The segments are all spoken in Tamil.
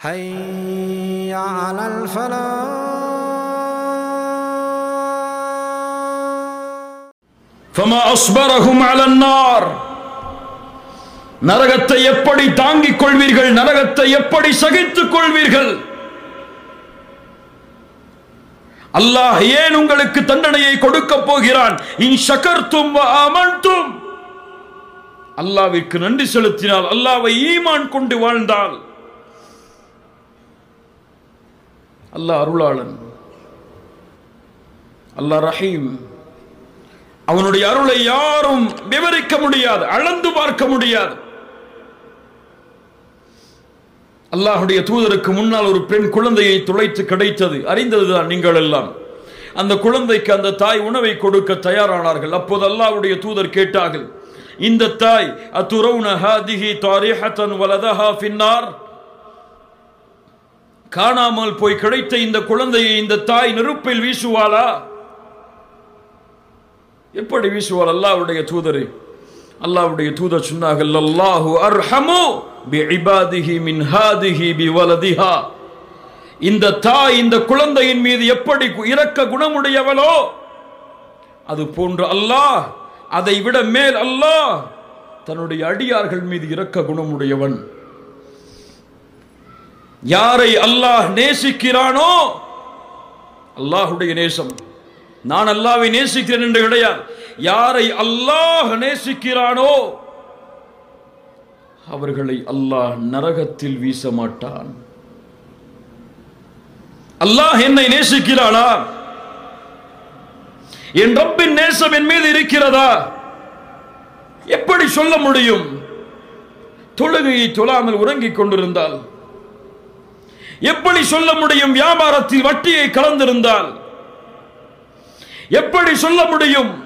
حي على الفلاح فما أصبرهم على النار நரகத்தை எப்படி தாங்கிக் கொள்வீர்கள் நரகத்தை எப்படி சகித்துக் கொள்வீர்கள் அல்லாஹ் ஏன் உங்களுக்கு தண்டனையை கொடுக்க போகிறான் இன் ஷகர்த்தும் வ ஆமன்தும் அல்லாவிற்கு நன்றி செலுத்தினால் அல்லாவை ஈமான் கொண்டு வாழ்ந்தால் அல்லாஹ் அருளாளன். அல்லாஹ் ரஹீம். அவனுடைய அருளை யாரும் விவரிக்க முடியாது அளந்து பார்க்க முடியாது. அல்லாஹுடைய தூதருக்கு முன்னால் ஒரு பெண் குழந்தையை துளைத்து கிடைத்தது. அறிந்ததுதான் நீங்கள் எல்லாம். அந்த குழந்தைக்கு அந்த தாய் உணவை கொடுக்க தயாரானார்கள். அப்போது அல்லாஹ்வுடைய தூதர் கேட்டார்கள் இந்த தாய் அத்துரவுன ஹாதிஹி தாரிஹத்தன் வலதஹா ஃபின்னார்? காணாமல் போய் கிடைத்த இந்த குழந்தையை இந்த தாய் நெருப்பில் வீசுவாளா? எப்படி வீசுவாள் அல்லாவுடைய தூதரை? அல்லாவுடைய தூதர் சொன்னார்கள் அல்லாஹு அர்ஹமு பி இபாதிஹி மின் ஹாதிஹி பி வலதிஹா இந்த தாய் இந்த குழந்தையின் மீது எப்படி இறக்க குணமுடையவளோ? அது போன்று அல்லாஹ் அதை விட மேல் அல்லாஹ் தன்னுடைய அடியார்கள் மீது இறக்க குணமுடையவன். யாரை அல்லாஹ் நேசிக்கிறானோ அல்லாஹுடைய நேசம். நான் அல்லாவை நேசிக்கிறேன் என்று கிடையாது. யாரை அல்லாஹ் நேசிக்கிறானோ அவர்களை அல்லாஹ் நரகத்தில் வீச மாட்டான். அல்லாஹ் என்னை நேசிக்கிறானா என் ரப்பின் நேசம் என் மீது இருக்கிறதா? எப்படி சொல்ல முடியும்? தொழுகையை தொழாமல் உறங்கிக் கொண்டிருந்தால் எப்படி சொல்ல முடியும் வியாபாரத்தில் வட்டியை கலந்திருந்தால்? எப்படி சொல்ல முடியும்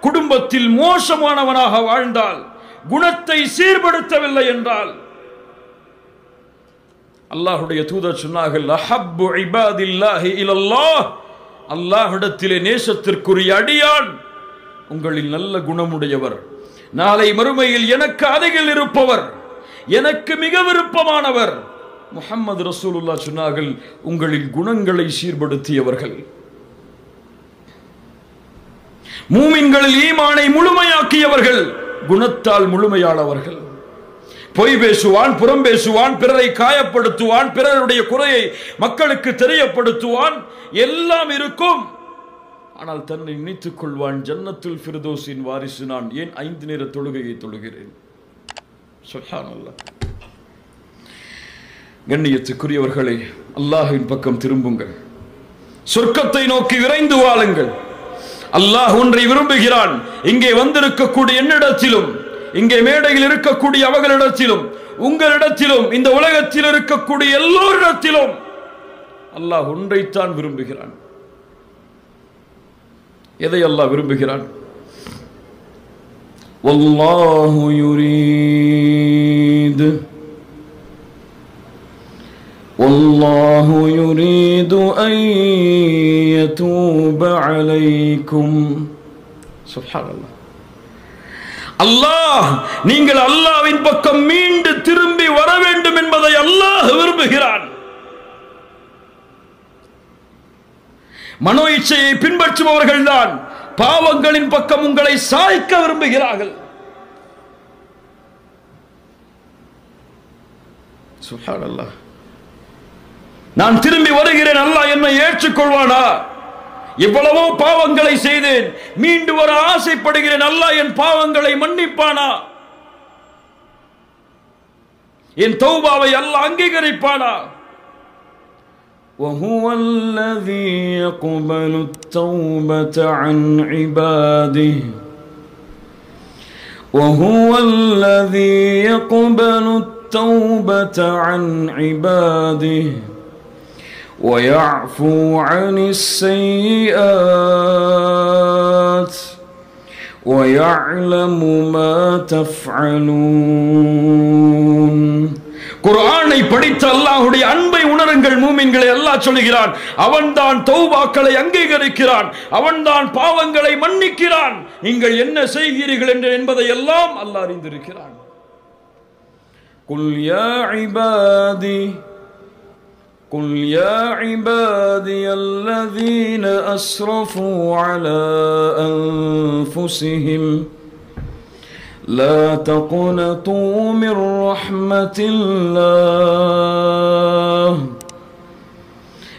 குடும்பத்தில் மோசமானவனாக வாழ்ந்தால் குணத்தை சீர்படுத்தவில்லை என்றால்? அல்லாஹுடைய தூதர் சொன்னார்கள் அல்லாஹிடத்திலே நேசத்திற்குரிய அடியான் உங்களில் நல்ல குணமுடையவர். நாளை மறுமையில் எனக்கு அருகில் இருப்பவர் எனக்கு மிக விருப்பமானவர். முஹம்மது ரசூலுல்லா சொன்னார்கள் உங்களின் குணங்களை சீர்படுத்தியவர்கள். மூமின்களில் ஈமானை முழுமையாக்கியவர்கள் குணத்தால் முழுமையானவர்கள். பொய் பேசுவான் புறம் பேசுவான் பிறரை காயப்படுத்துவான் பிறருடைய குறையை மக்களுக்கு தெரியப்படுத்துவான் எல்லாம் இருக்கும். ஆனால் தன்னை நினைத்துக் கொள்வான் ஜன்னத்துல் ஃபிர்தோஸின் வாரிசு நான் ஏன் ஐந்து நேர தொழுகையை தொழுகிறேன்? சொல்லான் கண்ணியத்துக்குரியவர்களே அல்லாஹின் பக்கம் திரும்புங்கள். சொர்க்கத்தை நோக்கி விரைந்து வாழுங்கள். அல்லாஹ் ஒன்றை விரும்புகிறான். இங்கே வந்திருக்கக்கூடிய என்னிடத்திலும் இங்கே மேடையில் இருக்கக்கூடிய அவர்களிடத்திலும் உங்களிடத்திலும் இந்த உலகத்தில் இருக்கக்கூடிய எல்லோரிடத்திலும் அல்லாஹ் ஒன்றைத்தான் விரும்புகிறான். எதை அல்லாஹ் விரும்புகிறான்? வல்லாஹு யுரீது. والله يريد أن يتوب عليكم سبحان الله அல்லாஹ் நீங்கள் அல்லாவின் பக்கம் மீண்டு திரும்பி வர வேண்டும் என்பதை அல்லாஹ் விரும்புகிறான் மனோ இச்சையை பின்பற்றுபவர்கள் தான் பாவங்களின் பக்கம் உங்களை சாய்க்க விரும்புகிறார்கள் சுஹான் அல்லாஹ் நான் திரும்பி வருகிறேன் அல்லாஹ் என்னை ஏற்றுக்கொள்வானா இவ்வளவோ பாவங்களை செய்தேன் மீண்டு வர ஆசைப்படுகிறேன் அல்லாஹ் என் பாவங்களை மன்னிப்பானா என் தௌபாவை அல்லாஹ் அங்கீகரிப்பானா وهو الذي يقبل التوبة عن عباده وهو الذي يقبل التوبة عن عباده ويعفو عن السيئات ويعلم ما تفعلون குர்ஆனை படித்த அல்லாஹ்வுடைய அன்பை உணருங்கள் மூமின்களை அல்லாஹ் சொல்கிறான் அவன்தான் தௌபாக்களை அங்கீகரிக்கிறான் அவன்தான் பாவங்களை மன்னிக்கிறான் நீங்கள் என்ன செய்கிறீர்கள் என்று என்பதை எல்லாம் அல்லாஹ் அறிந்திருக்கிறான் قل يا عبادي قل يا عبادي الذين أسرفوا على أنفسهم لا تقنطوا من رحمة الله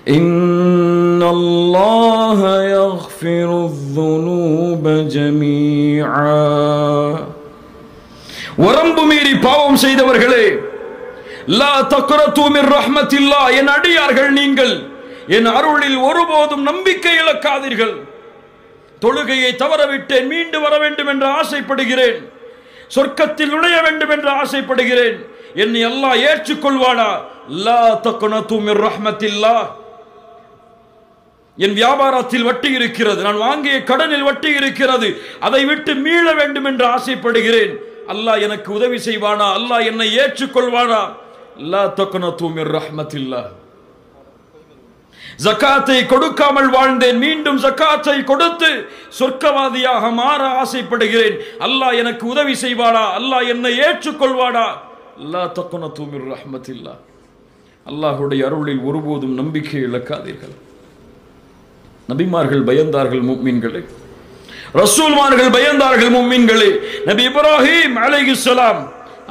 إن الله يغفر الذنوب جميعا வரம்பு மீறி பாவம் செய்தவர்களே லா தக்ரது மிர் ரஹ்மத்தில்லா. என் அடியார்கள் நீங்கள் என் அருளில் ஒருபோதும் நம்பிக்கை இழக்காதீர்கள். தொழுகையை தவறவிட்டேன் மீண்டு வர வேண்டும் என்று ஆசைப்படுகிறேன். சொர்க்கத்தில் நுழைய வேண்டும் என்று ஆசைப்படுகிறேன். என்னை எல்லாம் ஏற்றுக்கொள்வானா? லா தக்னது மிர் ரஹ்மத்தில்லா. என் வியாபாரத்தில் வட்டி இருக்கிறது நான் வாங்கிய கடனில் வட்டி இருக்கிறது. அதை விட்டு மீள வேண்டும் என்று ஆசைப்படுகிறேன். அல்லாஹ் எனக்கு உதவி செய்வானா? அல்லாஹ் என்னை ஏற்றுக்கொள்வானா? லா தக்னது தூமிர் ரஹ்மத்தில்லா ஜக்காத்தை கொடுக்காமல் வாழ்ந்தேன். மீண்டும் ஜக்காத்தை கொடுத்து சொர்க்கவாதியாக மாற ஆசைப்படுகிறேன். அல்லாஹ் எனக்கு உதவி செய்வாடா அல்லாஹ் என்னை ஏற்றுக்கொள்வாடா அல்லா தக்குன தூமிர் ரஹ்மத்தில்லா அல்லாஹுடைய அருளில் ஒருபோதும் நம்பிக்கை இழக்காதீர்கள். நபிமார்கள் பயந்தார்கள் முக்மீன்களே. ரசூல்மார்கள் பயந்தார்கள் மும்மின்களே நபி இப்ராஹிம் அலைஹிஸ்ஸலாம்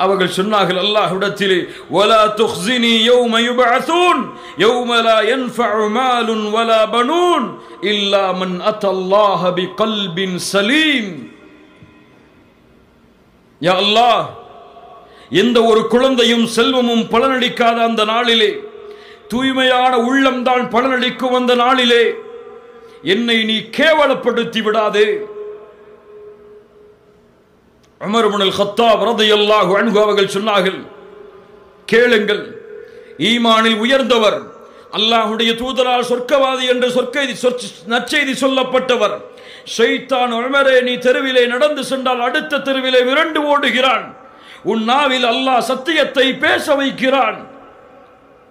அவர்கள் சொன்னார்கள் அல்லாஹ்விடத்திலே வலா துஹ்ஸினி யௌம யுபஅஸூன் யௌம லா யன்ஃபஉ மாலுன் வலா பனூன் இல்லா மன் அத்தல்லாஹ பிகல்பின் சலீம். யா அல்லாஹ் எந்த ஒரு குழந்தையும் செல்வமும் பலனளிக்காத அந்த நாளிலே தூய்மையான உள்ளம்தான் பலனளிக்கும் அந்த நாளிலே என்னை நீ கேவலப்படுத்தி விடாதே. உமர் ஹத்தா அல் கத்தாப் அவர்கள் சொன்னார்கள் கேளுங்கள் ஈமானில் உயர்ந்தவர் அல்லாஹுடைய தூதரால் சொர்க்கவாதி என்று சொற்கை நற்செய்தி சொல்லப்பட்டவர். ஷைத்தான் உமரே நீ தெருவிலே நடந்து சென்றால் அடுத்த தெருவிலே விரண்டு ஓடுகிறான். உன் நாவில் அல்லாஹ் சத்தியத்தை பேச வைக்கிறான்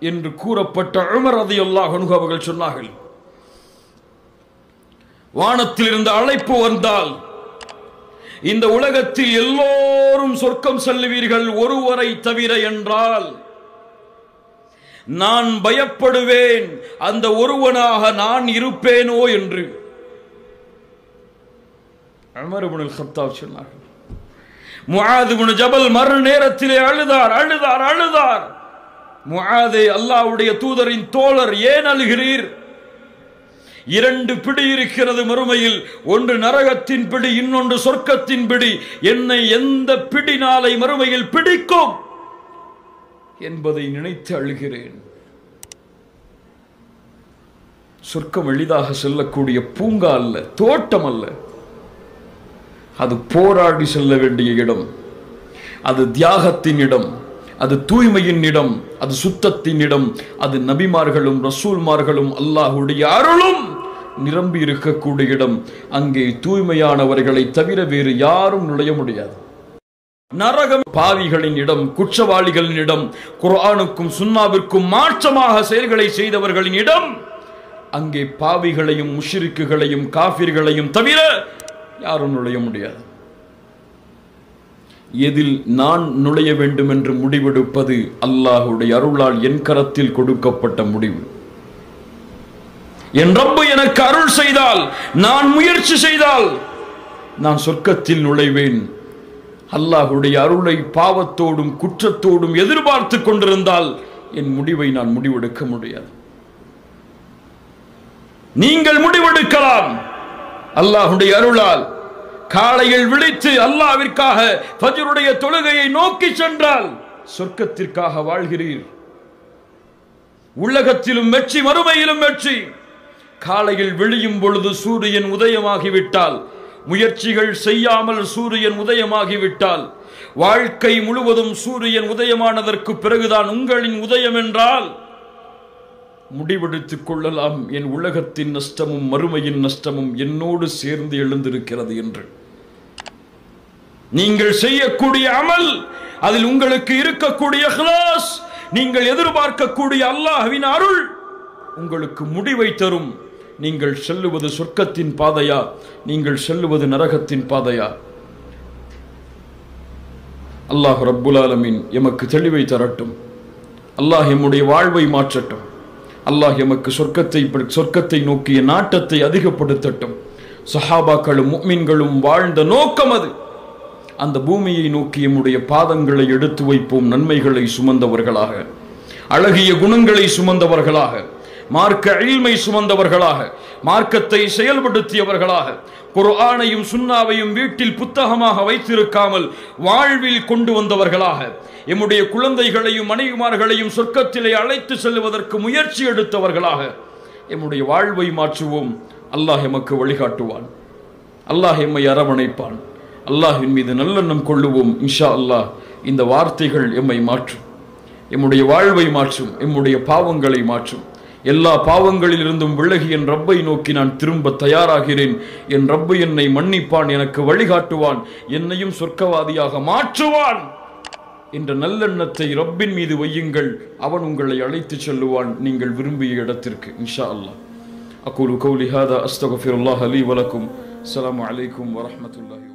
என்று கூறப்பட்ட உமர் ரலியல்லாஹு அல்லாஹ் அவர்கள் சொன்னார்கள். வானத்தில் இருந்த அழைப்பு வந்தால் இந்த உலகத்தில் எல்லோரும் சொர்க்கம் செல்லுவீர்கள் ஒருவரை தவிர என்றால் நான் பயப்படுவேன் அந்த ஒருவனாக நான் இருப்பேனோ என்று. அமருபுனில் சத்தாப் சொன்னார்கள். முஆதுபுன் ஜபல் மறு நேரத்திலே அழுதார் அழுதார் அழுதார். முகாதே அல்லாஹ்வுடைய தூதரின் தோழர் ஏன் அழுகிறீர்? இரண்டு பிடி இருக்கிறது மறுமையில். ஒன்று நரகத்தின் பிடி இன்னொன்று சொர்க்கத்தின் பிடி. என்னை எந்த பிடி நாளை மறுமையில் பிடிக்கும் என்பதை நினைத்து அழுகிறேன். சொர்க்கம் எளிதாக செல்லக்கூடிய பூங்கா அல்ல தோட்டம் அல்ல. அது போராடி செல்ல வேண்டிய இடம். அது தியாகத்தின் இடம். அது தூய்மையின் இடம். அது சுத்தத்தின் இடம். அது நபிமார்களும் ரசூல்மார்களும் அல்லாஹுடைய அருளும். நிரம்பி இருக்கக்கூடிய இடம். அங்கே தூய்மையானவர்களை தவிர வேறு யாரும் நுழைய முடியாது. நரகம் பாவிகளின் இடம் குற்றவாளிகளின் இடம் குர்ஆனுக்கும் சுண்ணாவிற்கும் மாற்றமாக செயல்களை செய்தவர்களின் இடம். அங்கே பாவிகளையும் முஷிருக்குகளையும் காபிர்களையும் தவிர யாரும் நுழைய முடியாது. எதில் நான் நுழைய வேண்டும் என்று முடிவெடுப்பது அல்லாஹுடைய அருளால் என் கரத்தில் கொடுக்கப்பட்ட முடிவு. என் ரப்பு எனக்கு அருள் செய்தால் நான் முயற்சி செய்தால் நான் சொர்க்கத்தில் நுழைவேன். அல்லாஹுடைய அருளை பாவத்தோடும் குற்றத்தோடும் எதிர்பார்த்து கொண்டிருந்தால் என் முடிவை நான் முடிவெடுக்க முடியாது. நீங்கள் முடிவெடுக்கலாம். அல்லாஹுடைய அருளால் காலையில் விழித்து அல்லாவிற்காக ஃபஜ்ருடைய தொழுகையை நோக்கி சென்றால் சொர்க்கத்திற்காக வாழ்கிறீர். உலகத்திலும் வெற்றி மறுமையிலும் வெற்றி. காலையில் விழியும் பொழுது சூரியன் உதயமாகிவிட்டால் முயற்சிகள் செய்யாமல் சூரியன் உதயமாகிவிட்டால் வாழ்க்கை முழுவதும் சூரியன் உதயமானதற்கு பிறகுதான் உங்களின் உதயம் என்றால் முடிவெடுத்துக் கொள்ளலாம். என் உலகத்தின் நஷ்டமும் மறுமையின் நஷ்டமும் என்னோடு சேர்ந்து எழுந்திருக்கிறது என்று. நீங்கள் செய்யக்கூடிய அமல் அதில் உங்களுக்கு இருக்கக்கூடிய நீங்கள் எதிர்பார்க்கக்கூடிய அல்லாஹ்வின் அருள் உங்களுக்கு முடிவை தரும். நீங்கள் செல்லுவது சொர்க்கத்தின் பாதையா? நீங்கள் செல்லுவது நரகத்தின் பாதையா? அல்லாஹ் ரப்புல் ஆலமீன் எமக்கு தெளிவை தரட்டும். அல்லாஹ் எம்முடைய வாழ்வை மாற்றட்டும். அல்லாஹ் எமக்கு சொர்க்கத்தை சொர்க்கத்தை நோக்கிய நாட்டத்தை அதிகப்படுத்தட்டும். சஹாபாக்களும் முக்மின்களும் வாழ்ந்த நோக்கம் அது. அந்த பூமியை நோக்கி எம்முடைய பாதங்களை எடுத்து வைப்போம் நன்மைகளை சுமந்தவர்களாக. அழகிய குணங்களை சுமந்தவர்களாக. மார்க்க அழிமை சுமந்தவர்களாக மார்க்கத்தை செயல்படுத்தியவர்களாக குர்ஆனையும் சுன்னாவையும் வீட்டில் புத்தகமாக வைத்திருக்காமல் வாழ்வில் கொண்டு வந்தவர்களாக எம்முடைய குழந்தைகளையும் மனைவிமார்களையும் சொர்க்கத்திலே அழைத்து செல்வதற்கு முயற்சி எடுத்தவர்களாக எம்முடைய வாழ்வை மாற்றுவோம். அல்லாஹ் எமக்கு வழிகாட்டுவான். அல்லாஹ் எம்மை அரவணைப்பான். அல்லாஹின் மீது நல்லெண்ணம் கொள்ளுவோம். இன்ஷா அல்லாஹ் இந்த வார்த்தைகள் எம்மை மாற்றும். எம்முடைய வாழ்வை மாற்றும். எம்முடைய பாவங்களை மாற்றும். எல்லா பாவங்களிலிருந்தும் விலகி என் ரப்பை நோக்கி நான் திரும்ப தயாராகிறேன். என் ரப்பு என்னை மன்னிப்பான் எனக்கு வழிகாட்டுவான் என்னையும் சொர்க்கவாதியாக மாற்றுவான் என்ற நல்லெண்ணத்தை ரப்பின் மீது வையுங்கள். அவன் உங்களை அழைத்துச் செல்லுவான் நீங்கள் விரும்பிய இடத்திற்கு இன்ஷா அல்லாஹ் அக்கூலு கௌலி ஹாதா அஸ்தகஃபிருல்லாஹ் அலி வலக்கும். அஸ்ஸலாமு அலைக்கும் வரஹ்மத்துல்லாஹி